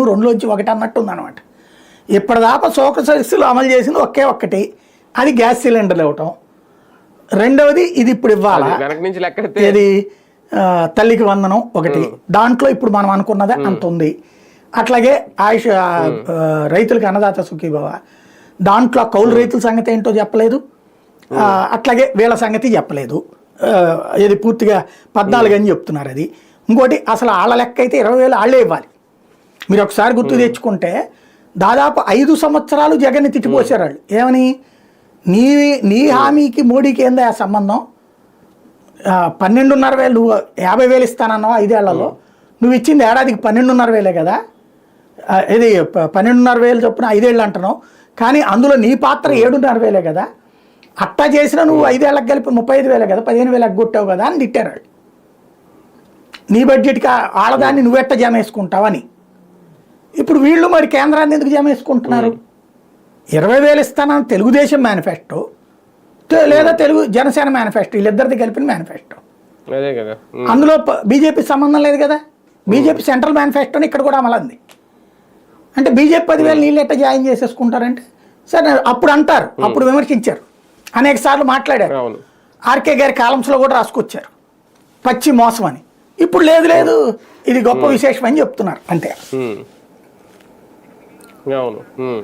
అవును రెండులోంచి ఒకటి అన్నట్టు ఉందన్నమాట ఇప్పటిదాకా సోక సదస్సులు అమలు చేసింది ఒకే ఒక్కటి. అది గ్యాస్ సిలిండర్లు ఇవ్వటం. రెండవది ఇది ఇప్పుడు ఇవ్వాలా? ఆ, తల్లికి వందనం ఒకటి. దాంట్లో ఇప్పుడు మనం అనుకున్నదే అంత ఉంది. అట్లాగే ఆయుష్ రైతులకు అన్నదాత సుఖీభవ. దాంట్లో కౌలు రైతుల సంగతి ఏంటో చెప్పలేదు. అట్లాగే వీళ్ళ సంగతి చెప్పలేదు. ఇది పూర్తిగా పద్నాలుగు అని చెప్తున్నారు అది. ఇంకోటి అసలు వాళ్ళ లెక్క అయితే ఇరవై వేలు వాళ్ళే ఇవ్వాలి. మీరు ఒకసారి గుర్తు తెచ్చుకుంటే దాదాపు ఐదు సంవత్సరాలు జగన్ని తిట్టిపోసారు వాళ్ళు ఏమని? నీ నీ హామీకి మోడీకి ఏందా ఆ సంబంధం? పన్నెండున్నర వేలు నువ్వు యాభై వేలు ఇస్తానన్నావు ఐదేళ్ళలో? నువ్వు ఇచ్చింది ఏడాదికి పన్నెండున్నర వేలే కదా? ఇది పన్నెండున్నర వేలు చొప్పున ఐదేళ్ళు అంటున్నావు. కానీ అందులో నీ పాత్ర ఏడున్నర వేలే కదా? అట్టా చేసినా నువ్వు ఐదేళ్ళకి కలిపి ముప్పై ఐదు వేలే కదా? పదిహేను వేలకు కొట్టావు కదా అని తిట్టారు వాళ్ళు నీ బడ్జెట్కి ఆడదాన్ని నువ్వెట్ట జమ వేసుకుంటావని. ఇప్పుడు వీళ్ళు మరి కేంద్రాన్ని ఎందుకు జమ వేసుకుంటున్నారు ఇరవై వేలు ఇస్తానని తెలుగుదేశం మేనిఫెస్టో లేదా తెలుగు జనసేన మేనిఫెస్టో వీళ్ళిద్దరిది కలిపిన మేనిఫెస్టో. అందులో బీజేపీ సంబంధం లేదు కదా? బీజేపీ సెంట్రల్ మేనిఫెస్టోని ఇక్కడ కూడా అమలంది. అంటే బీజేపీ పదివేలు నీళ్ళు ఎట్ట జాయిన్ చేసేసుకుంటారంటే? సరే అప్పుడు అంటారు అప్పుడు విమర్శించారు. అనేక సార్లు మాట్లాడారు. ఆర్కే గారి కాలమ్స్లో కూడా రాసుకొచ్చారు. పచ్చి మోసం అని. ఇప్పుడు లేదు లేదు ఇది గొప్ప విశేషం అని చెప్తున్నారు అంతే. అవును ఉమ్.